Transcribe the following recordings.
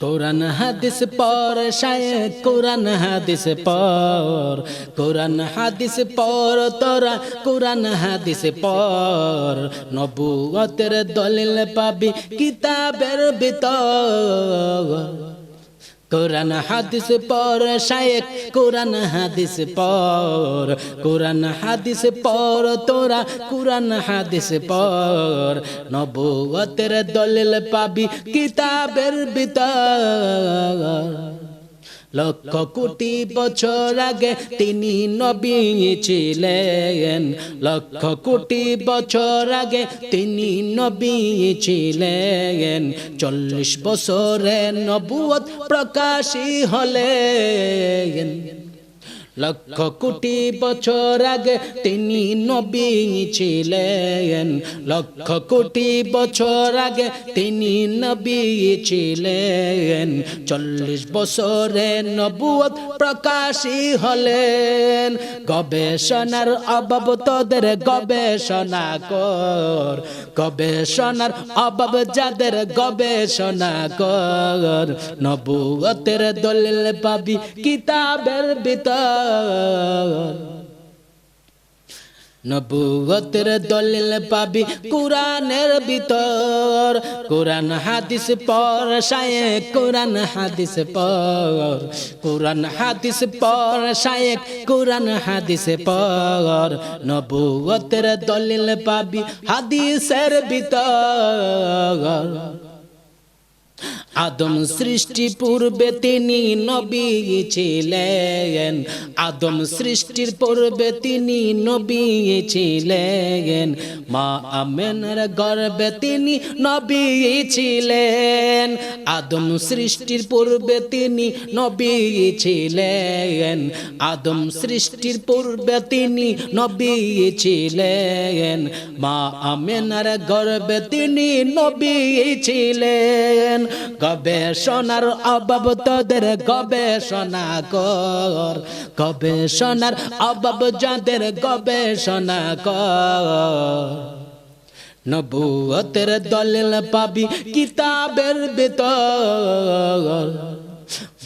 কোরআন হাদিস পর শায়েক কোরআন হাদিস পর। কোরআন হাদিস পর, তোরা কোরআন হাদিস পর। নবুয়তের দলিল পাবি কিতাবের ভিতর। কোরআন হাদিস পর শায়েক কোরআন হাদিস পর কোরআন হাদিস পর তোরা কোরআন হাদিস পর নবুয়তের দলিল পাবি কিতাবের ভিতর। লক্ষ কোটি বছর আগে তিনি নবী ছিলেন। লক্ষ কোটি বছর আগে তিনি নবী ছিলেন। চল্লিশ বছরে নবুয়ত প্রকাশী হলেন। লক্ষ কোটি বছর আগে তিনি নবী ছিলেন। লক্ষ কোটি বছর আগে তিনি নবী ছিলেন। চল্লিশ বছরে নবুয়ত প্রকাশী হলেন। গবেষণার অভাব তোদের গবেষণা কর। গবেষণার অভাব যাদের গবেষণা কর। নবুয়তের দলিল পাবি কিতাবের ভিতর। নবুয়তের দলিল পাবি কোরআনের ভিতর। কোরআন হাদিস পর শায়েক কোরআন হাদিস পর কোরআন হাদিস পর শায়েক কোরআন হাদিস পর নবুয়তের দলিল পাবি হাদিসের ভিতর। আদম সৃষ্টি পূর্বে তিনি নবী ছিলেন। আদম সৃষ্টির পূর্বে তিনি নবী ছিলেন। মা আমেনার গর্বে তিনি নবী ছিলেন। আদম সৃষ্টির পূর্বে তিনি নবী ছিলেন। আদম সৃষ্টির পূর্বে তিনি নবী ছিলেন। মা আমেনার গর্বে তিনি নবী ছিলেন। গবেষণার অভাব তোদের গবেষণা কর। গবেষণার অভাব যাদের গবেষণা কর। নবুয়তের দলিল পাবি কিতাবের ভিতর।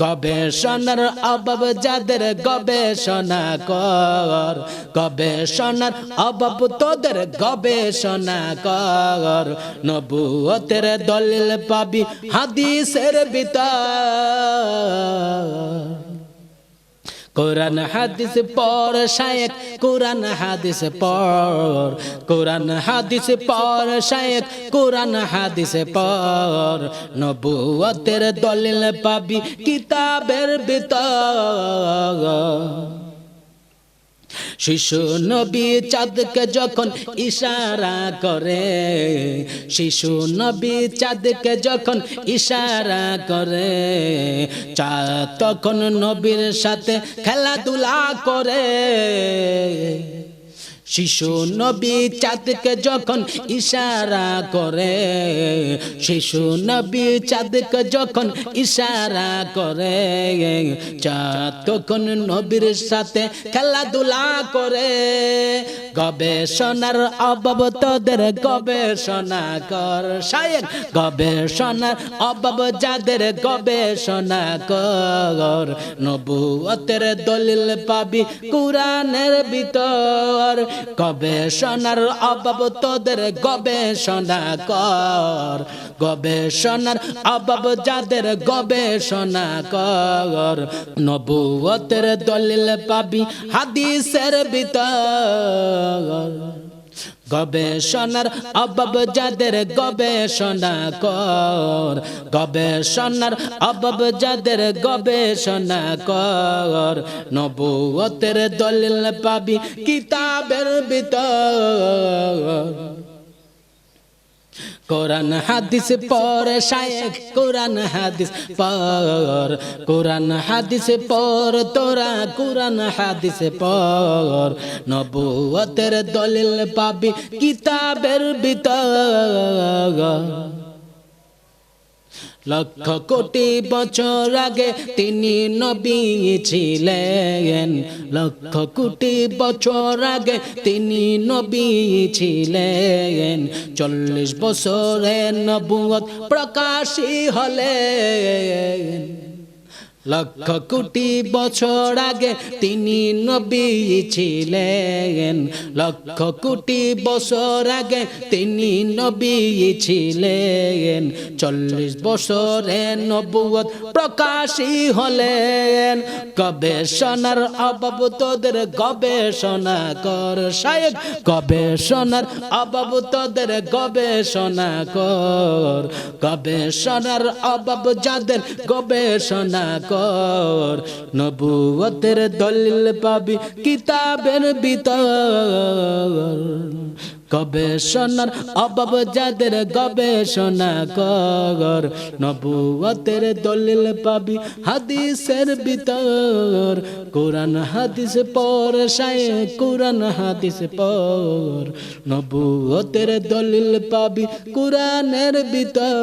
গবেষণার অভাব যাদের গবেষণা কর, গবেষণার অভাব তোদের গবেষণা কর। নবুয়তের দলিল পাবি হাদিসের ভিতর। কোরআন হাদিস পর শায়েক কোরআন হাদিস পর কোরআন হাদিস পর শায়েক কোরআন হাদিস পর নবুয়তের দলিল পাবি কিতাবের ভিতর। শিশু নবী চাঁদকে যখন ইশারা করে, শিশু নবী চাঁদকে যখন ইশারা করে, চাঁদ তখন নবীর সাথে খেলাধুলা করে। শিশু নবী চাঁদকে যখন ইশারা করে, শিশু নবী চাঁদকে যখন ইশারা করে, চাঁদ তখন নবীর সাথে খেলাধুলা করে, গবেষণার অভাব তোদের, গবেষণা কর শায়েক, গবেষণার অভাব যাদের, গবেষণা কর। নবুয়তের দলিল পাবি কোরআনের ভিতর। গবেষণার অভাব তোদের, গবেষণা কর। গবেষণার অভাব যাদের, গবেষণা কর। নবুয়তের দলিল পাবি হাদিসের ভিতর। গবেষণার অভাব যাদের গবেষণা কর, গবেষণার অভাব যাদের গবেষণা কর, নবুয়তের দলিল পাবি কিতাবের ভিতর। কোরআন হাদিস পর শায়েখ, কোরআন হাদিস পর, কোরআন হাদিস পর তোরা, কোরআন হাদিস পর। নবুয়তের দলিল পাবি কিতাবের ভিতর। লক্ষ কোটি বছর আগে তিনি নবী ছিলেন। লক্ষ কোটি বছর আগে তিনি নবী ছিলেন। চল্লিশ বছরের নবুয়ত প্রকাশী হলেন। লক্ষ কোটি বছর আগে তিনি নবী ছিলেন। লক্ষ কোটি বছর আগে তিনি নবী ছিলেন। চল্লিশ বছরে নবুয়ত প্রকাশী হলেন। গবেষণার অভাব তোদের গবেষণা কর শায়েক গবেষণার অভাব তোদের গবেষণা কর। গবেষণার অভাব যাদের গবেষণা কর। নবুয়তের দলিল পাবি কিতাবের ভিতর। গবেষণার অভাব যাদের গবেষণা কর। নবুয়তের দলিল পাবি হাদিসের ভিতর। কোরআন হাদিস পর সায় কোরআন হাদিস পর নবুয়তের দলিল পাবি কোরআনের ভিতর।